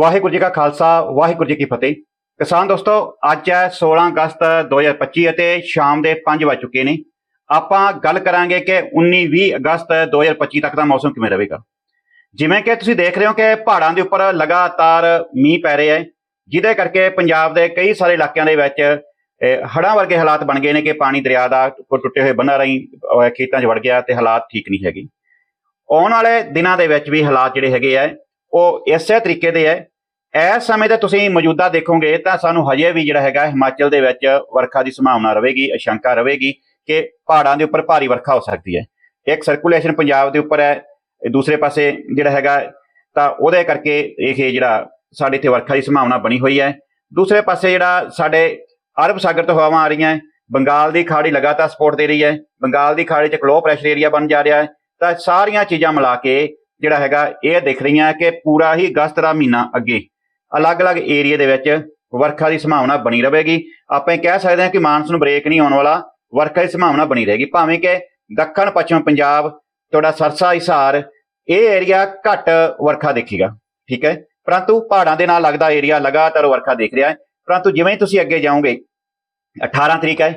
ਵਾਹਿਗੁਰੂ ਜੀ ਕਾ ਖਾਲਸਾ ਵਾਹਿਗੁਰੂ ਜੀ ਕੀ ਫਤਿਹ। ਕਿਸਾਨ ਦੋਸਤੋ ਅੱਜ ਹੈ 16 ਅਗਸਤ 2025 ਅਤੇ ਸ਼ਾਮ ਦੇ 5 ਵੱਜ ਚੁੱਕੇ ਨੇ। ਆਪਾਂ ਗੱਲ ਕਰਾਂਗੇ ਕਿ 19-20 ਅਗਸਤ 2025 ਤੱਕ ਦਾ ਮੌਸਮ ਕਿਵੇਂ ਰਹੇਗਾ। ਜਿਵੇਂ ਕਿ ਤੁਸੀਂ ਦੇਖ ਰਹੇ ਹੋ ਕਿ ਪਹਾੜਾਂ ਦੇ ਉੱਪਰ ਲਗਾਤਾਰ ਮੀਂਹ ਪੈ ਰਿਹਾ ਹੈ ਜਿਹਦੇ ਕਰਕੇ ਪੰਜਾਬ ਦੇ ਕਈ ਸਾਰੇ ਇਲਾਕਿਆਂ ਦੇ ਵਿੱਚ ਅਹ, ਹੜ੍ਹਾਂ ਵਰਗੇ ਹਾਲਾਤ ਬਣ ਗਏ ਨੇ ਕਿ ਪਾਣੀ ਦਰਿਆ ਦਾ ਟੁੱਟੇ ਹੋਏ ਬੰਨਾਂ ਰਾਹੀਂ ਖੇਤਾਂ 'ਚ ਵੜ ਗਿਆ ਤੇ ਹਾਲਾਤ ਠੀਕ ਨਹੀਂ ਹੈਗੇ। ਆਉਣ ਵਾਲੇ ਦਿਨਾਂ ਦੇ ਵਿੱਚ ਵੀ ਹਾਲਾਤ ਜਿਹੜੇ ਹੈਗੇ ਆ ਉਹ ਇਸੇ ਤਰੀਕੇ ਦੇ ਹੈ। ਇਸ ਸਮੇਂ ਤੇ ਤੁਸੀਂ ਮੌਜੂਦਾ ਦੇਖੋਗੇ ਤਾਂ ਸਾਨੂੰ ਹਜੇ ਵੀ ਜਿਹੜਾ ਹੈਗਾ ਹਿਮਾਚਲ ਦੇ ਵਿੱਚ ਵਰਖਾ ਦੀ ਸੰਭਾਵਨਾ ਰਹੇਗੀ ਅਸ਼ੰਕਾ ਰਹੇਗੀ ਕਿ ਪਹਾੜਾਂ ਦੇ ਉੱਪਰ ਭਾਰੀ ਵਰਖਾ ਹੋ ਸਕਦੀ ਹੈ। ਇੱਕ ਸਰਕੂਲੇਸ਼ਨ ਪੰਜਾਬ ਦੇ ਉੱਪਰ ਹੈ, ਦੂਸਰੇ ਪਾਸੇ ਜਿਹੜਾ ਹੈਗਾ ਤਾਂ ਉਹਦੇ ਕਰਕੇ ਇਹ ਜਿਹੜਾ ਸਾਡੇ ਇੱਥੇ ਵਰਖਾ ਦੀ ਸੰਭਾਵਨਾ ਬਣੀ ਹੋਈ ਹੈ। ਦੂਸਰੇ ਪਾਸੇ ਜਿਹੜਾ ਸਾਡੇ ਅਰਬ ਸਾਗਰ ਤੋਂ ਹਵਾਵਾਂ ਆ ਰਹੀਆਂ, ਬੰਗਾਲ ਦੀ ਖਾੜੀ ਲਗਾਤਾਰ ਸਪੋਰਟ ਦੇ ਰਹੀ ਹੈ, ਬੰਗਾਲ ਦੀ ਖਾੜੀ 'ਚ ਇੱਕ ਲੋ ਪ੍ਰੈਸ਼ਰ ਏਰੀਆ ਬਣ ਜਾ ਰਿਹਾ ਹੈ। ਤਾਂ ਸਾਰੀਆਂ ਚੀਜ਼ਾਂ ਮਿਲਾ ਕੇ ਜਿਹੜਾ ਹੈਗਾ, ਇਹ ਦਿਖ ਰਹੀਆਂ ਕਿ ਪੂਰਾ ਹੀ ਅਗਸਤ ਦਾ ਮਹੀਨਾ ਅੱਗੇ ਅਲੱਗ-ਅਲੱਗ ਏਰੀਆ ਦੇ ਵਿੱਚ ਵਰਖਾ ਦੀ ਸੰਭਾਵਨਾ ਬਣੀ ਰਹੇਗੀ। ਆਪਾਂ ਇਹ ਕਹਿ ਸਕਦੇ ਹਾਂ ਕਿ ਮਾਨਸੂਨ ਬ੍ਰੇਕ ਨਹੀਂ ਆਉਣ ਵਾਲਾ, ਵਰਖਾ ਦੀ ਸੰਭਾਵਨਾ ਬਣੀ ਰਹੇਗੀ। ਭਾਵੇਂ ਕਿ ਦੱਖਣ, ਪੱਛਮ ਪੰਜਾਬ, ਤੁਹਾਡਾ ਸਰਸਾ, ਹਿਸਾਰ, ਇਹ ਏਰੀਆ ਘੱਟ ਵਰਖਾ ਦੇਖੇਗਾ, ਠੀਕ ਹੈ? ਪਰੰਤੂ ਪਹਾੜਾਂ ਦੇ ਨਾਲ ਲੱਗਦਾ ਏਰੀਆ ਲਗਾਤਾਰ ਵਰਖਾ ਦੇਖ ਰਿਹਾ ਹੈ। ਪਰੰਤੂ ਜਿਵੇਂ ਤੁਸੀਂ ਅੱਗੇ ਜਾਓਗੇ 18 ਤਰੀਕ ਹੈ,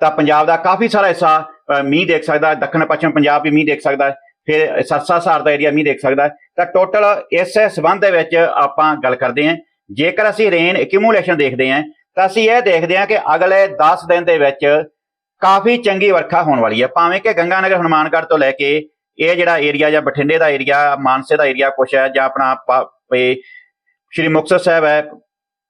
ਤਾਂ ਪੰਜਾਬ ਦਾ ਕਾਫੀ ਸਾਰਾ ਹਿੱਸਾ ਮੀਂਹ ਦੇਖ ਸਕਦਾ, ਦੱਖਣ, ਪੱਛਮ ਪੰਜਾਬ ਵੀ ਮੀਂਹ ਦੇਖ ਸਕਦਾ ਹੈ। ਫਿਰ ਸਰਸਾ ਸਾਰ ਦਾ ਏਰੀਆ ਮੀਂਹ ਦੇਖ ਸਕਦਾ ਤਾਂ ਟੋਟਲ ਇਸ ਸਬੰਧ ਦੇ ਵਿੱਚ ਆਪਾਂ ਗੱਲ ਕਰਦੇ ਹਾਂ। ਜੇਕਰ ਅਸੀਂ ਰੇਨ ਐਕਿਊਮੂਲੇਸ਼ਨ ਦੇਖਦੇ ਹਾਂ ਤਾਂ ਅਸੀਂ ਇਹ ਦੇਖਦੇ ਹਾਂ ਕਿ ਅਗਲੇ 10 ਦਿਨ ਦੇ ਵਿੱਚ ਕਾਫੀ ਚੰਗੀ ਵਰਖਾ ਹੋਣ ਵਾਲੀ ਹੈ। ਭਾਵੇਂ ਕਿ ਗੰਗਾਨਗਰ ਹਨੂਮਾਨਗੜ੍ਹ ਤੋਂ ਲੈ ਕੇ ਇਹ ਜਿਹੜਾ ਏਰੀਆ ਜਾਂ ਬਠਿੰਡੇ ਦਾ ਏਰੀਆ ਮਾਨਸੇ ਦਾ ਏਰੀਆ ਕੁਛ ਹੈ ਜਾਂ ਆਪਣਾ ਸ਼੍ਰੀ ਮੁਕਤਸਰ ਸਾਹਿਬ ਹੈ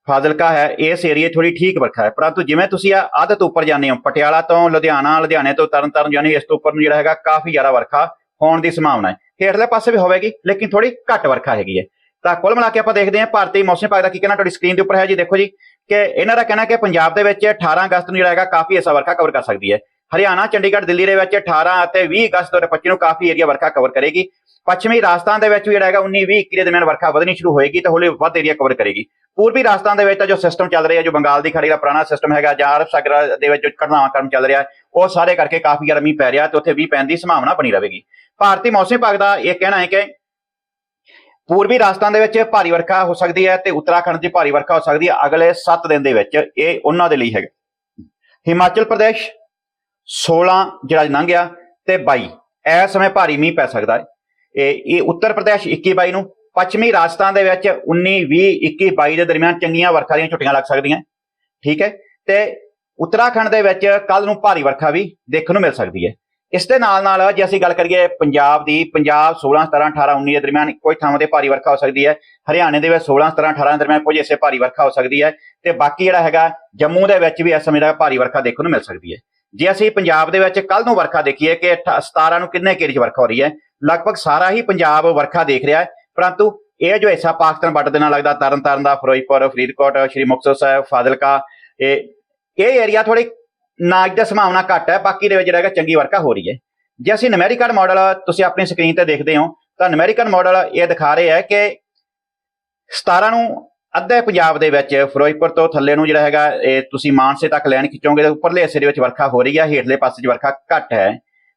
ਫਾਜ਼ਿਲਕਾ ਹੈ ਇਸ ਏਰੀਏ ਥੋੜੀ ਠੀਕ ਵਰਖਾ ਹੈ। ਪਰੰਤੂ ਜਿਵੇਂ ਤੁਸੀਂ ਆ ਅੱਧ ਤੋਂ ਉੱਪਰ ਜਾਂਦੇ ਹੋ ਪਟਿਆਲਾ ਤੋਂ ਲੁਧਿਆਣਾ ਲੁਧਿਆਣੇ ਤੋਂ ਤਰਨਤਾਰਨ ਜਾਂਦੇ ਹੋ, ਇਸ ਤੋਂ ਉੱਪਰ ਨੂੰ ਜਿਹੜਾ ਹੈਗਾ ਕਾਫੀ ਜ਼ਿਆਦਾ ਵਰਖਾ ਹੋਣ ਦੀ ਸੰਭਾਵਨਾ ਹੈ। ਹੇਠਲੇ ਪਾਸੇ ਵੀ ਹੋਵੇਗੀ, ਲੇਕਿਨ ਥੋੜੀ ਘੱਟ ਵਰਖਾ ਹੈਗੀ ਹੈ। ਤਾਂ ਕੁੱਲ ਮਿਲਾ ਕੇ ਆਪਾਂ ਦੇਖਦੇ ਹਾਂ, ਭਾਰਤੀ ਮੌਸਮ ਵਿਭਾਗ ਦਾ ਕੀ ਕਹਿਣਾ, ਤੁਹਾਡੀ ਸਕਰੀਨ ਦੇ ਉੱਪਰ ਹੈ ਜੀ। ਦੇਖੋ ਜੀ, ਕਿ ਇਹਨਾਂ ਦਾ ਕਹਿਣਾ ਕਿ ਪੰਜਾਬ ਦੇ ਵਿੱਚ 18 ਅਗਸਤ ਨੂੰ ਜਿਹੜਾ ਹੈਗਾ, ਕਾਫੀ ਐਸਾ ਵਰਖਾ ਕਵਰ ਕਰ ਸਕਦੀ ਹੈ। ਹਰਿਆਣਾ, ਚੰਡੀਗੜ੍ਹ, ਦਿੱਲੀ ਦੇ ਵਿੱਚ 18 ਅਤੇ 20 ਅਗਸਤ 2025 ਨੂੰ ਕਾਫੀ ਏਰੀਆ ਵਰਖਾ ਕਵਰ ਕਰੇਗੀ। ਪੱਛਮੀ ਰਾਜਸਥਾਨ ਦੇ ਵਿੱਚ ਵੀ ਜਿਹੜਾ ਹੈਗਾ 19 20 21 ਦੇ ਦਰਮਿਆਨ ਵਰਖਾ ਵਧਣੀ ਸ਼ੁਰੂ ਹੋਏਗੀ ਤਾਂ ਹੌਲੀ ਵੱਧ ਏਰੀਆ ਕਵਰ ਕਰੇਗੀ। ਪੂਰਬੀ ਰਾਜਸਥਾਨ ਦੇ ਵਿੱਚ ਤਾਂ ਜੋ ਸਿਸਟਮ ਚੱਲ ਰਿਹਾ, ਜੋ ਬੰਗਾਲ ਦੀ ਖਾੜੀ ਦਾ ਪੁਰਾਣਾ ਸਿਸਟਮ ਹੈਗਾ ਜਾਂ ਅਰਬ ਸਾਗਰ ਦੇ ਵਿੱਚ ਜੋ ਘਟਨਾਵਾਂ ਕਰਮ ਚੱਲ ਰਿਹਾ, ਉਹ ਸਾਰੇ ਕਰਕੇ ਕਾਫੀ ਗਰਮੀ ਪੈ ਰਿਹਾ ਤੇ ਉੱਥੇ ਵੀ ਪੈਣ ਦੀ ਸੰਭਾਵਨਾ ਬਣੀ ਰਹੇਗੀ। ਭਾਰਤੀ ਮੌਸਮ ਵਿਭਾਗ ਦਾ ਇਹ ਕਹਿਣਾ ਹੈ ਕਿ ਪੂਰਬੀ ਰਾਜਸਥਾਨ ਦੇ ਵਿੱਚ ਭਾਰੀ ਵਰਖਾ ਹੋ ਸਕਦੀ ਹੈ ਤੇ ਉੱਤਰਾਖੰਡ 'ਚ ਭਾਰੀ ਵਰਖਾ ਹੋ ਸਕਦੀ ਹੈ ਅਗਲੇ 7 ਦਿਨ ਦੇ ਵਿੱਚ। ਇਹ ਉਹਨਾਂ ਦੇ ਲਈ ਹੈਗਾ। ਹਿਮਾਚਲ ਪ੍ਰਦੇਸ਼ 16 ਜਿਹੜਾ ਲੰਘ ਗਿਆ ਤੇ 22 ਇਸ ਸਮੇਂ ਭਾਰੀ ਮੀਂਹ ਪੈ ਸਕਦਾ ਹੈ। ਇਹ ਇਹ ਉੱਤਰ ਪ੍ਰਦੇਸ਼ 21 22 ਨੂੰ, ਪੱਛਮੀ ਰਾਜਸਥਾਨ ਦੇ ਵਿੱਚ 19 20 21 22 ਦੇ ਦਰਮਿਆਨ ਚੰਗੀਆਂ ਵਰਖਾ ਦੀਆਂ ਛੁੱਟੀਆਂ ਲੱਗ ਸਕਦੀਆਂ। ਠੀਕ ਹੈ? ਤੇ ਉੱਤਰਾਖੰਡ ਦੇ ਵਿੱਚ ਕੱਲ ਨੂੰ ਭਾਰੀ ਵਰਖਾ ਵੀ ਦੇਖਣ ਨੂੰ ਮਿਲ ਸਕਦੀ ਹੈ। ਇਸ ਦੇ ਨਾਲ ਨਾਲ ਜੇ ਅਸੀਂ ਗੱਲ ਕਰੀਏ ਪੰਜਾਬ ਦੀ, ਪੰਜਾਬ 16 17 18 19 ਦੇ ਦਰਮਿਆਨ ਕੋਈ ਥਾਵਾਂ ਤੇ ਭਾਰੀ ਵਰਖਾ ਹੋ ਸਕਦੀ ਹੈ। ਹਰਿਆਣੇ ਦੇ ਵਿੱਚ 16 17 18 ਦੇ ਦਰਮਿਆਨ ਕੁਝ ਹਿੱਸੇ ਭਾਰੀ ਵਰਖਾ ਹੋ ਸਕਦੀ ਹੈ। ਤੇ ਬਾਕੀ ਜਿਹੜਾ ਹੈਗਾ ਜੰਮੂ ਦੇ ਵਿੱਚ ਵੀ ਇਸ ਸਮੇਂ ਦਾ ਭਾਰੀ ਵਰਖਾ ਦੇਖਣ ਨੂੰ ਮਿਲ ਸਕਦੀ ਹੈ। ਜੇ ਅਸੀਂ ਪੰਜਾਬ ਦੇ ਵਿੱਚ ਕੱਲ ਨੂੰ ਵਰਖਾ ਦੇਖੀਏ ਕਿ 17 ਨੂੰ ਕਿੰਨੇ ਕੇਰੀ 'ਚ ਵਰਖਾ ਹੋ ਰਹੀ ਹੈ, ਲਗਭਗ ਸਾਰਾ ਹੀ ਪੰਜਾਬ ਵਰਖਾ ਦੇਖ ਰਿਹਾ ਹੈ। ਪਰੰਤੂ ਇਹ ਜੋ ਹਿੱਸਾ ਪਾਕਿਸਤਾਨ ਬਾਰਡਰ ਦੇ ਨਾਲ ਲੱਗਦਾ, ਤਰਨਤਾਰਨ ਦਾ, ਫਿਰੋਜ਼ਪੁਰ, ਫਰੀਦਕੋਟ, ਸ਼੍ਰੀ ਮੁਕਤਸਰ ਸਾਹਿਬ, ਫਾਜ਼ਿਲਕਾ, ਇਹ ਇਹ ਏਰੀਆ ਥੋੜੀ ਨਾਜ ਦਾ ਸੰਭਾਵਨਾ ਘੱਟ ਹੈ, ਬਾਕੀ ਦੇ ਵਿੱਚ ਜਿਹੜਾ ਹੈਗਾ ਚੰਗੀ ਵਰਖਾ ਹੋ ਰਹੀ ਹੈ। ਜੇ ਅਸੀਂ ਨਮੈਰੀਕਨ ਮਾਡਲ ਤੁਸੀਂ ਆਪਣੀ ਸਕਰੀਨ ਤੇ ਦੇਖਦੇ ਹੋ, ਤਾਂ ਨਮੈਰੀਕਨ ਮਾਡਲ ਇਹ ਦਿਖਾ ਰਿਹਾ ਹੈ ਕਿ 17 ਨੂੰ ਅੱਧੇ ਪੰਜਾਬ ਦੇ ਵਿੱਚ, ਫਿਰੋਜ਼ਪੁਰ ਤੋਂ ਥੱਲੇ ਨੂੰ ਜਿਹੜਾ ਹੈਗਾ, ਇਹ ਤੁਸੀਂ ਮਾਨਸੇ ਤੱਕ ਲੈਣ ਖਿੱਚੋਗੇ ਤਾਂ ਉੱਪਰਲੇ ਹਿੱਸੇ ਦੇ ਵਿੱਚ ਵਰਖਾ ਹੋ ਰਹੀ ਹੈ ਹੇਠਲੇ ਪਾਸੇ 'ਚ ਵਰਖਾ ਘੱਟ ਹੈ।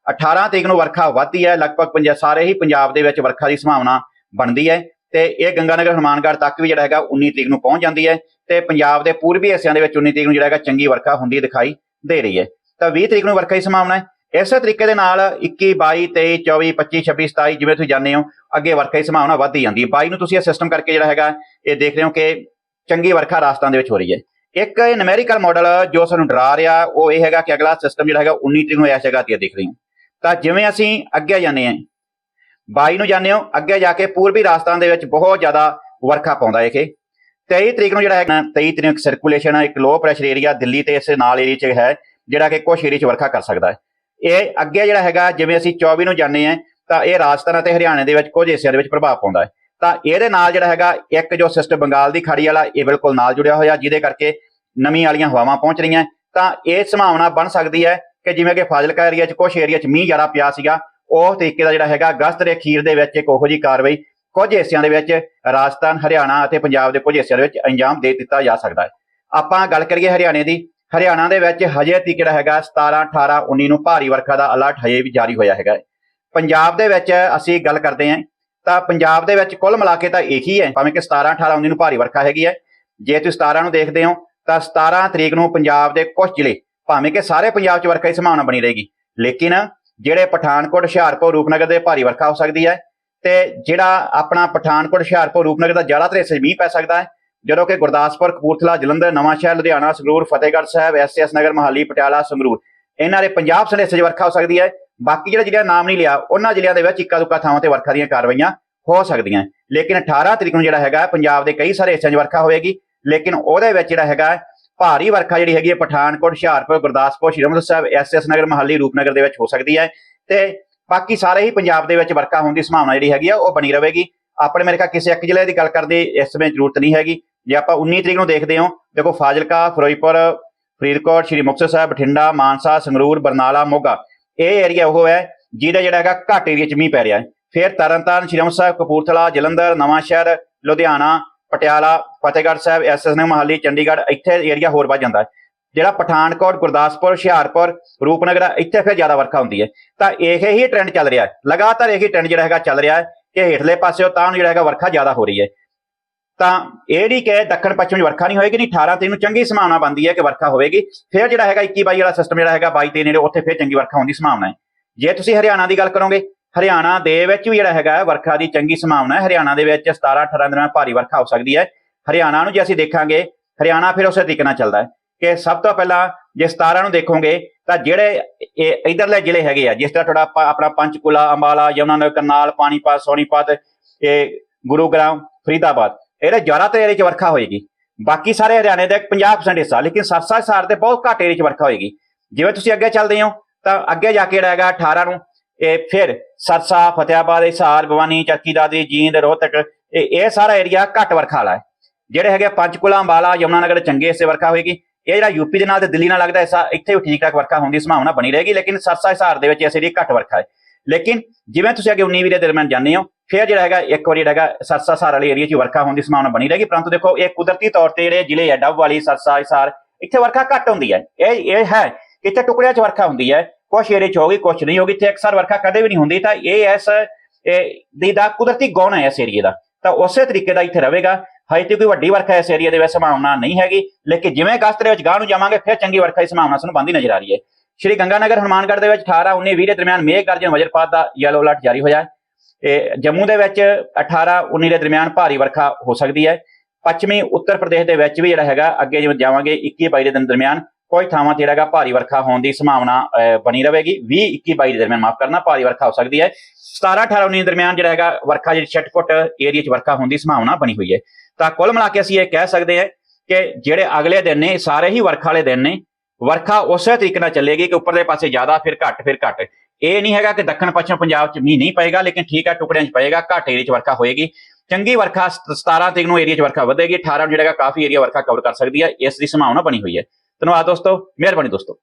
18 ਤਰੀਕ ਨੂੰ ਵਰਖਾ ਵੱਧਦੀ ਹੈ, ਲਗਭਗ ਪੰਜਾਬ ਸਾਰੇ ਹੀ ਪੰਜਾਬ ਦੇ ਵਿੱਚ ਵਰਖਾ ਦੀ ਸੰਭਾਵਨਾ ਬਣਦੀ ਹੈ ਤੇ ਇਹ ਗੰਗਾਨਗਰ, ਹਨੂਮਾਨਗੜ੍ਹ ਤੱਕ ਵੀ ਜਿਹੜਾ ਹੈਗਾ 19 ਤਰੀਕ ਨੂੰ ਪਹੁੰਚ ਜਾਂਦੀ ਹੈ ਤੇ ਪੰਜਾਬ ਦੇ ਪੂਰਬੀ ਹਿੱਸਿਆਂ ਦੇ ਵਿੱਚ 19 ਤਰੀਕ ਨੂੰ ਜਿਹੜਾ ਹੈਗਾ, ਚੰਗੀ ਵਰਖਾ ਹੁੰਦੀ ਦਿਖਾਈ ਦੇ ਰਹੀ ਹੈ। ਤਾਂ 20 ਤਰੀਕ ਨੂੰ ਵਰਖਾ ਦੀ ਸੰਭਾਵਨਾ ਹੈ ਇਸੇ ਤਰੀਕੇ ਦੇ ਨਾਲ 21 22 23 24 25 26 27 ਜਿਵੇਂ ਤੁਸੀਂ ਜਾਣਦੇ ਹੋ, ਅੱਗੇ ਵਰਖਾ ਦੀ ਸੰਭਾਵਨਾ ਵੱਧਦੀ ਜਾਂਦੀ ਹੈ। 22 ਨੂੰ ਤੁਸੀਂ ਇਹ ਸਿਸਟਮ ਕਰਕੇ ਜਿਹੜਾ ਹੈਗਾ, ਇਹ ਦੇਖ ਰਹੇ ਹੋ ਕਿ ਚੰਗੀ ਵਰਖਾ ਰਾਜਸਥਾਨ ਦੇ ਵਿੱਚ ਹੋ ਰਹੀ ਹੈ। ਇੱਕ ਇਹ ਨੂਮੈਰੀਕਲ ਮਾਡਲ ਜੋ ਸਾਨੂੰ ਡਰਾ ਰਿਹਾ, ਉਹ ਇਹ ਹੈਗਾ ਕਿ ਅਗਲਾ ਸਿਸਟਮ ਜਿਹੜਾ ਹੈਗਾ 19 ਤਰੀਕ ਨੂੰ ਇਸ ਹੈਗਾ ਤੇ ਦੇਖ ਰਹੇ ਹਾਂ। ਤਾਂ ਜਿਵੇਂ ਅਸੀਂ ਅੱਗੇ ਜਾਂਦੇ ਹਾਂ 22 ਨੂੰ ਜਾਂਦੇ ਹੋ, ਅੱਗੇ ਜਾ ਕੇ ਪੂਰਬੀ ਰਾਜਸਥਾਨ ਦੇ ਵਿੱਚ ਬਹੁਤ ਜ਼ਿਆਦਾ ਵਰਖਾ ਪਾਉਂਦਾ ਹੈ ਇਹ। 23 ਤਰੀਕ ਨੂੰ ਜਿਹੜਾ ਹੈਗਾ 23 ਤਰੀਕ ਸਰਕੂਲੇਸ਼ਨ ਇੱਕ ਲੋ ਪ੍ਰੈਸ਼ਰ ਏਰੀਆ ਦਿੱਲੀ ਤੇ ਇਸ ਨਾਲ ਏਰੀਆ 'ਚ ਹੈ, ਜਿਹੜਾ ਕਿ ਕੁਝ ਏਰੀਆ 'ਚ ਵਰਖਾ ਕਰ ਸਕਦਾ ਹੈ। ਇਹ ਅੱਗੇ ਜਿਹੜਾ ਹੈਗਾ, ਜਿਵੇਂ ਅਸੀਂ 24 ਨੂੰ ਜਾਂਦੇ ਹਾਂ, ਤਾਂ ਇਹ ਰਾਜਸਥਾਨ ਅਤੇ ਹਰਿਆਣੇ ਦੇ ਵਿੱਚ ਕੁਝ ਹਿੱਸਿਆਂ ਦੇ ਵਿੱਚ ਪ੍ਰਭਾਵ ਪਾਉਂਦਾ ਹੈ। ਤਾਂ ਇਹਦੇ ਨਾਲ ਜਿਹੜਾ ਹੈਗਾ, ਇੱਕ ਜੋ ਸਿਸਟਮ ਬੰਗਾਲ ਦੀ ਖਾੜੀ ਵਾਲਾ, ਇਹ ਬਿਲਕੁਲ ਨਾਲ ਜੁੜਿਆ ਹੋਇਆ, ਜਿਹਦੇ ਕਰਕੇ ਨਮੀ ਵਾਲੀਆਂ ਹਵਾਵਾਂ ਪਹੁੰਚ ਰਹੀਆਂ ਤਾਂ ਇਹ ਸੰਭਾਵਨਾ ਬਣ ਸਕਦੀ ਹੈ ਕਿ ਜਿਵੇਂ ਕਿ ਫਾਜ਼ਿਲਕਾ ਏਰੀਆ 'ਚ ਕੁਝ ਏਰੀਆ 'ਚ ਮੀਂਹ ਜ਼ਿਆਦਾ ਪਿਆ ਸੀਗਾ, ਉਹ ਤਰੀਕੇ ਦਾ ਜਿਹੜਾ ਹੈਗਾ, ਅਗਸਤ ਦੇ ਅਖੀਰ ਦੇ ਵਿੱਚ ਇੱਕ ਉਹੋ ਜੀ ਕਾਰਵਾਈ ਕੁਝ ਹਿੱਸਿਆਂ ਦੇ ਵਿੱਚ ਰਾਜਸਥਾਨ, ਹਰਿਆਣਾ ਅਤੇ ਪੰਜਾਬ ਦੇ ਕੁਝ ਹਿੱਸਿਆਂ ਦੇ ਵਿੱਚ ਅੰਜਾਮ ਦੇ ਦਿੱਤਾ ਜਾ ਸਕਦਾ ਹੈ। ਆਪਾਂ ਗੱਲ ਕਰੀਏ ਹਰਿਆਣੇ ਦੀ ਹਰਿਆਣਾ ਦੇ ਵਿੱਚ ਹਜੇ ਤੱਕ ਜਿਹੜਾ ਹੈਗਾ 17 18 19 ਨੂੰ ਭਾਰੀ ਵਰਖਾ ਦਾ ਅਲਰਟ ਹਜੇ ਵੀ ਜਾਰੀ ਹੋਇਆ ਹੈਗਾ। ਪੰਜਾਬ ਦੇ ਵਿੱਚ ਅਸੀਂ ਗੱਲ ਕਰਦੇ ਹਾਂ, ਤਾਂ ਪੰਜਾਬ ਦੇ ਵਿੱਚ ਕੁੱਲ ਮਿਲਾ ਕੇ ਤਾਂ ਇਹੀ ਹੈ, ਭਾਵੇਂ ਕਿ 17 18 19 ਨੂੰ ਭਾਰੀ ਵਰਖਾ ਹੈਗੀ ਹੈ। ਜੇ ਤੁਸੀਂ 17 ਨੂੰ ਦੇਖਦੇ ਹੋ, ਤਾਂ 17 ਤਰੀਕ ਨੂੰ ਪੰਜਾਬ ਦੇ ਕੁਝ ਜ਼ਿਲ੍ਹੇ, ਭਾਵੇਂ ਕਿ ਸਾਰੇ ਪੰਜਾਬ 'ਚ ਵਰਖਾ ਦੀ ਸੰਭਾਵਨਾ ਬਣੀ ਰਹੇਗੀ, ਲੇਕਿਨ ਜਿਹੜੇ ਪਠਾਨਕੋਟ, ਹੁਸ਼ਿਆਰਪੁਰ, ਰੂਪਨਗਰ ਦੇ ਭਾਰੀ ਵਰਖਾ ਹੋ ਸਕਦੀ ਹੈ ਤੇ ਜਿਹੜਾ ਆਪਣਾ ਪਠਾਨਕੋਟ, ਹੁਸ਼ਿਆਰਪੁਰ, ਰੂਪਨਗਰ ਦਾ ਜ਼ਿਆਦਾਤਰ ਹਿੱਸੇ ਮੀਂਹ ਪੈ ਸਕਦਾ ਹੈ ਜਦੋਂ ਕਿ ਗੁਰਦਾਸਪੁਰ, ਕਪੂਰਥਲਾ, ਜਲੰਧਰ ਨਵਾਂਸ਼ਹਿਰ ਲੁਧਿਆਣਾ, ਸੰਗਰੂਰ, ਫਤਿਹਗੜ੍ਹ ਸਾਹਿਬ ਐਸਐਸ ਨਗਰ, ਮਹਾਲੀ, ਪਟਿਆਲਾ, ਸੰਗਰੂਰ। ਇਹਨਾਂ ਦੇ ਪੰਜਾਬ ਸਣੇ ਹਿੱਸੇ 'ਚ ਵਰਖਾ ਹੋ ਸਕਦੀ ਹੈ। ਬਾਕੀ ਜਿਹੜੇ ਜ਼ਿਲ੍ਹਿਆਂ ਨਾਮ ਨਹੀਂ ਲਿਆ, ਉਹਨਾਂ ਜ਼ਿਲ੍ਹਿਆਂ ਦੇ ਵਿੱਚ ਇੱਕਾ ਦੁੱਕਾ ਥਾਵਾਂ ਤੇ ਵਰਖਾ ਦੀਆਂ ਕਾਰਵਾਈਆਂ ਹੋ ਸਕਦੀਆਂ ਲੇਕਿਨ 18 ਤਰੀਕ ਨੂੰ ਜਿਹੜਾ ਹੈਗਾ, ਪੰਜਾਬ ਦੇ ਕਈ ਸਾਰੇ ਹਿੱਸਿਆਂ 'ਚ ਵਰਖਾ ਹੋਵੇਗੀ। ਲੇਕਿਨ ਉਹਦੇ ਵਿੱਚ ਜਿਹੜਾ ਹੈਗਾ, ਭਾਰੀ ਵਰਖਾ ਜਿਹੜੀ ਹੈਗੀ ਹੈ, ਪਠਾਨਕੋਟ, ਹੁਸ਼ਿਆਰਪੁਰ, ਗੁਰਦਾਸਪੁਰ, ਸ਼੍ਰੀ ਅੰਮ੍ਰਿਤਸਰ ਸਾਹਿਬ ਐਸਐਸ ਨਗਰ, ਮਹਾਲੀ, ਰੂਪਨਗਰ ਦੇ ਵਿੱਚ ਹੋ ਸਕਦੀ ਹੈ। ਤੇ ਬਾਕੀ ਸਾਰੇ ਹੀ ਪੰਜਾਬ ਦੇ ਵਿੱਚ ਵਰਖਾ ਹੋਣ ਦੀ ਸੰਭਾਵਨਾ ਜਿਹੜੀ ਹੈਗੀ ਆ, ਉਹ ਬਣੀ ਰਹੇਗੀ। ਆਪਣੇ ਮੇਰੇ ਖਿਆਲ ਕਿਸੇ ਇੱਕ ਜ਼ਿਲ੍ਹੇ ਦੀ ਗੱਲ ਕਰਦੇ ਇਸ ਸਮੇਂ ਜ਼ਰੂਰਤ ਨਹੀਂ ਹੈਗੀ। ਜੇ ਆਪਾਂ 19 ਤਰੀਕ ਨੂੰ ਦੇਖਦੇ ਹਾਂ ਦੇਖੋ ਫਾਜ਼ਿਲਕਾ ਫਿਰੋਜ਼ਪੁਰ ਫਰੀਦਕੋਟ ਸ਼੍ਰੀ ਮੁਕਤਸਰ ਸਾਹਿਬ ਬਠਿੰਡਾ ਮਾਨਸਾ ਸੰਗਰੂਰ ਬਰਨਾਲਾ ਮੋਗਾ ਇਹ ਏਰੀਆ ਉਹ ਹੈ ਜਿਹਦਾ ਜਿਹੜਾ ਹੈਗਾ ਘੱਟ ਏਰੀਆ 'ਚ ਮੀਂਹ ਪੈ ਰਿਹਾ ਹੈ। ਫਿਰ ਤਰਨਤਾਰਨ ਸ਼੍ਰੀ ਅੰਮ੍ਰਿਤਸਰ ਕਪੂਰਥਲਾ ਜਲੰਧਰ ਨਵਾਂਸ਼ਹਿਰ ਲੁਧਿਆਣਾ ਪਟਿਆਲਾ ਫਤਿਹਗੜ੍ਹ ਸਾਹਿਬ ਐਸਐਸ ਨੇ ਮਹਾਲੀ ਚੰਡੀਗੜ੍ਹ ਇੱਥੇ ਏਰੀਆ ਹੋਰ ਵੱਧ ਜਾਂਦਾ ਹੈ। ਜਿਹੜਾ ਪਠਾਨਕੋਟ ਗੁਰਦਾਸਪੁਰ ਹੁਸ਼ਿਆਰਪੁਰ ਰੂਪਨਗਰ ਆ, ਇੱਥੇ ਫਿਰ ਜ਼ਿਆਦਾ ਵਰਖਾ ਹੁੰਦੀ ਹੈ। ਤਾਂ ਇਹ ਹੀ ਟ੍ਰੈਂਡ ਚੱਲ ਰਿਹਾ ਹੈ। ਲਗਾਤਾਰ ਇਹੀ ਟ੍ਰੈਂਡ ਜਿਹੜਾ ਹੈਗਾ ਚੱਲ ਰਿਹਾ ਹੈ ਕਿ ਹੇਠਲੇ ਪਾਸਿਓ ਤਾਂ ਜਿਹੜਾ ਹੈਗਾ ਵਰਖਾ ਜ਼ਿਆਦਾ ਹੋ ਰਹੀ ਹੈ। ਤਾਂ ਇਹ ਨਹੀਂ ਕਿ ਦੱਖਣ ਪੱਛਮ 'ਚ ਵਰਖਾ ਨਹੀਂ ਹੋਏਗੀ ਨਹੀਂ 18 ਤਰੀਕ ਨੂੰ ਚੰਗੀ ਸੰਭਾਵਨਾ ਬਣਦੀ ਹੈ ਕਿ ਵਰਖਾ ਹੋਵੇਗੀ। ਫਿਰ ਜਿਹੜਾ ਹੈਗਾ 21 22 ਵਾਲਾ ਸਿਸਟਮ ਜਿਹੜਾ ਹੈਗਾ 22 23 ਨੇੜੇ ਉੱਥੇ ਫਿਰ ਚੰਗੀ ਵਰਖਾ ਹੋਣ ਦੀ ਸੰਭਾਵਨਾ ਹੈ। ਜੇ ਤੁਸੀਂ ਹਰਿਆਣਾ ਦੀ ਗੱਲ ਕਰੋਗੇ, ਹਰਿਆਣਾ ਦੇ ਵਿੱਚ ਵੀ ਜਿਹੜਾ ਹੈਗਾ ਵਰਖਾ ਦੀ ਚੰਗੀ ਸੰਭਾਵਨਾ ਹੈ। ਹਰਿਆਣਾ ਦੇ ਵਿੱਚ 17 18 ਦਿਨਾਂ ਭਾਰੀ ਵਰਖਾ ਹੋ ਸਕਦੀ ਹੈ। ਹਰਿਆਣਾ ਨੂੰ ਜੇ ਅਸੀਂ ਦੇਖਾਂਗੇ, ਹਰਿਆਣਾ ਫਿਰ ਉਸੇ ਤਰੀਕੇ ਨਾਲ ਚੱਲਦਾ ਹੈ ਕਿ ਸਭ ਤੋਂ ਪਹਿਲਾਂ ਜੇ 17 ਨੂੰ ਦੇਖੋਗੇ, ਤਾਂ ਜਿਹੜੇ ਇਹ ਇਧਰਲੇ ਜ਼ਿਲ੍ਹੇ ਹੈਗੇ ਆ, ਜਿਸ ਤਰ੍ਹਾਂ ਤੁਹਾਡਾ ਆਪਣਾ ਪੰਚਕੂਲਾ, ਅੰਬਾਲਾ ਯਮੁਨਾਨਗਰ ਕਰਨਾਲ, ਪਾਣੀਪਤ, ਸੋਨੀਪਤ, ਇਹ ਗੁਰੂਗ੍ਰਾਮ, ਫਰੀਦਾਬਾਦ ਇਹਦੇ ਜ਼ਿਆਦਾਤਰ ਏਰੀਏ 'ਚ ਵਰਖਾ ਹੋਏਗੀ। ਬਾਕੀ ਸਾਰੇ ਹਰਿਆਣੇ ਦਾ 50% ਹਿੱਸਾ, ਲੇਕਿਨ ਸਰਸਾ ਹਿਸਾਰ ਦੇ ਬਹੁਤ ਘੱਟ ਏਰੀਏ 'ਚ ਵਰਖਾ ਹੋਏਗੀ। ਜਿਵੇਂ ਤੁਸੀਂ ਅੱਗੇ ਚੱਲਦੇ ਹੋ, ਤਾਂ ਅੱਗੇ ਜਾ ਕੇ ਜਿਹੜਾ ਹੈਗਾ 18 ਨੂੰ, ਇਹ ਫਿਰ ਸਰਸਾ, ਫਤਿਆਬਾਦ, ਹਿਸਾਰ, ਭਵਾਨੀ ਚੱਕੀ ਦਾਦਰੀ ਜੀਂਦ, ਰੋਹਤਕ, ਇਹ ਇਹ ਸਾਰਾ ਏਰੀਆ ਘੱਟ ਵਰਖਾ ਵਾਲਾ ਹੈ। ਜਿਹੜੇ ਹੈਗੇ ਪੰਚਕੁਲਾ, ਅੰਬਾਲਾ, ਯਮੁਨਾਨਗਰ, ਚੰਗੇ ਹਿੱਸੇ ਵਰਖਾ ਹੋਏਗੀ। ਇਹ ਜਿਹੜਾ ਯੂਪੀ ਦੇ ਨਾਲ ਤੇ ਦਿੱਲੀ ਨਾਲ ਲੱਗਦਾ ਹਿੱਸਾ ਇੱਥੇ ਵੀ ਠੀਕ ਠਾਕ ਵਰਖਾ ਹੋਣ ਦੀ ਸੰਭਾਵਨਾ ਬਣੀ ਰਹੇਗੀ, ਲੇਕਿਨ ਸਰਸਾ ਹਿਸਾਰ ਦੇ ਵਿੱਚ ਇਸ ਏਰੀਆ ਘੱਟ ਵਰਖਾ ਹੈ। ਲੇਕਿਨ ਜਿਵੇਂ ਤੁਸੀਂ ਅੱਗੇ 19 ਵੀਹ ਦੇ ਦਰਮਿਆਨ ਜਾਂਦੇ ਹੋ ਫਿਰ ਜਿਹੜਾ ਹੈਗਾ, ਇੱਕ ਵਾਰੀ ਜਿਹੜਾ ਹੈਗਾ ਸਰਸਾ ਸਾਰ ਵਾਲੇ ਏਰੀਏ 'ਚ ਵਰਖਾ ਹੋਣ ਦੀ ਸੰਭਾਵਨਾ ਬਣੀ ਰਹੇਗੀ। ਪਰੰਤੂ ਦੇਖੋ, ਇਹ ਕੁਦਰਤੀ ਤੌਰ ਤੇ ਜਿਹੜੇ ਜ਼ਿਲ੍ਹੇ ਹੈ ਡੱਬ ਵਾਲੀ, ਸਰਸਾ ਹਿਸਾਰ ਇੱਥੇ ਵਰਖਾ ਘੱਟ ਹੁੰਦੀ ਹੈ। ਇਹ ਇਹ ਹੈ ਕਿ ਇੱਥੇ ਟੁਕੜਿਆਂ 'ਚ ਵਰਖਾ ਹੁੰਦੀ ਹੈ। ਕੁਛ ਏਰੀਏ 'ਚ ਹੋਗੀ ਕੁਛ ਨਹੀਂ ਹੋਗੀ ਇੱਥੇ ਅਕਸਰ ਵਰਖਾ ਕਦੇ ਵੀ ਨਹੀਂ ਹੁੰਦੀ। ਤਾਂ ਇਹ ਇਸ ਦੀ ਦਾ ਕੁਦਰਤੀ ਗੁਣ ਹੈ ਇਸ ਏਰੀਏ ਦਾ। ਤਾਂ ਉਸੇ ਤਰੀਕੇ ਦਾ ਇੱਥੇ ਰਹੇਗਾ। ਹਜੇ ਤੇ ਕੋਈ ਵੱਡੀ ਵਰਖਾ ਇਸ ਏਰੀਆ ਦੇ ਵਿੱਚ ਸੰਭਾਵਨਾ ਨਹੀਂ ਹੈਗੀ। ਲੇਕਿਨ ਜਿਵੇਂ ਅਗਸਤ ਦੇ ਵਿੱਚ ਗਾਹ ਨੂੰ ਜਾਵਾਂਗੇ, ਫਿਰ ਚੰਗੀ ਵਰਖਾ ਦੀ ਸੰਭਾਵਨਾ ਸਾਨੂੰ ਬੰਦੀ ਨਜ਼ਰ ਆ ਰਹੀ ਹੈ। ਸ਼੍ਰੀ ਗੰਗਾਨਗਰ, ਹਨੂਮਾਨਗੜ੍ਹ ਦੇ ਵਿੱਚ 18 19 20 ਦੇ ਦਰਮਿਆਨ ਮੇਘ ਗਰਜਨ ਵਜਰਪਾਤ ਦਾ ਯੈਲੋ ਅਲਰਟ ਜਾਰੀ ਹੋਇਆ ਹੈ। ਜੰਮੂ ਦੇ ਵਿੱਚ 18 19 ਦੇ ਦਰਮਿਆਨ ਭਾਰੀ ਵਰਖਾ ਹੋ ਸਕਦੀ ਹੈ। ਪੱਛਮੀ ਉੱਤਰ ਪ੍ਰਦੇਸ਼ ਦੇ ਵਿੱਚ ਵੀ ਜਿਹੜਾ ਹੈਗਾ ਅੱਗੇ ਜਿਵੇਂ ਜਾਵਾਂਗੇ 21 22 ਦੇ ਦਿਨ ਦਰਮਿਆਨ ਕੁਝ ਥਾਵਾਂ ਤੇ ਜਿਹੜਾ ਹੈਗਾ ਭਾਰੀ ਵਰਖਾ ਹੋਣ ਦੀ ਸੰਭਾਵਨਾ ਅਹ, ਬਣੀ ਰਹੇਗੀ। 20 21 22 ਦੇ ਦਰਮਿਆਨ ਮਾਫ ਕਰਨਾ ਭਾਰੀ ਵਰਖਾ ਹੋ ਸਕਦੀ ਹੈ। 17 18 19 ਦੇ ਦਰਮਿਆਨ ਜਿਹੜਾ ਹੈਗਾ ਵਰਖਾ ਜਿਹੜੀ ਛਟਫੁੱਟ ਏਰੀਆ 'ਚ ਵਰਖਾ ਹੋਣ ਦੀ ਸੰਭਾਵਨਾ ਬਣੀ ਹੋਈ ਹੈ। ਤਾਂ ਕੁੱਲ ਮਿਲਾ ਕੇ ਅਸੀਂ ਇਹ ਕਹਿ ਸਕਦੇ ਹਾਂ ਕਿ ਜਿਹੜੇ ਅਗਲੇ ਦਿਨ ਨੇ ਸਾਰੇ ਹੀ ਵਰਖਾ ਵਾਲੇ ਦਿਨ ਨੇ। ਵਰਖਾ ਉਸੇ ਤਰੀਕੇ ਨਾਲ ਚੱਲੇਗੀ ਕਿ ਉੱਪਰਲੇ ਪਾਸੇ ਜ਼ਿਆਦਾ ਫਿਰ ਘੱਟ ਫਿਰ ਘੱਟ। ਇਹ ਨਹੀਂ ਹੈਗਾ ਕਿ ਦੱਖਣ ਪੱਛਮ ਪੰਜਾਬ 'ਚ ਮੀਂਹ ਨਹੀਂ ਪਏਗਾ, ਲੇਕਿਨ ਠੀਕ ਹੈ ਟੁਕੜਿਆਂ 'ਚ ਪਏਗਾ, ਘੱਟ ਏਰੀਆ 'ਚ ਵਰਖਾ ਹੋਏਗੀ। ਚੰਗੀ ਵਰਖਾ 17 ਤਰੀਕ ਨੂੰ ਏਰੀਆ 'ਚ ਵਰਖਾ ਵਧੇਗੀ 18 ਨੂੰ ਜਿਹੜਾ ਹੈਗਾ ਕਾਫੀ ਏਰੀਆ ਵਰਖਾ ਕਵਰ ਕਰ ਸਕਦੀ ਹੈ ਇਸ ਦੀ ਸੰਭਾਵਨਾ ਬਣੀ ਹੋਈ ਹੈ। ਧੰਨਵਾਦ ਦੋਸਤੋ, ਮਿਹਰਬਾਨੀ ਦੋਸਤੋ।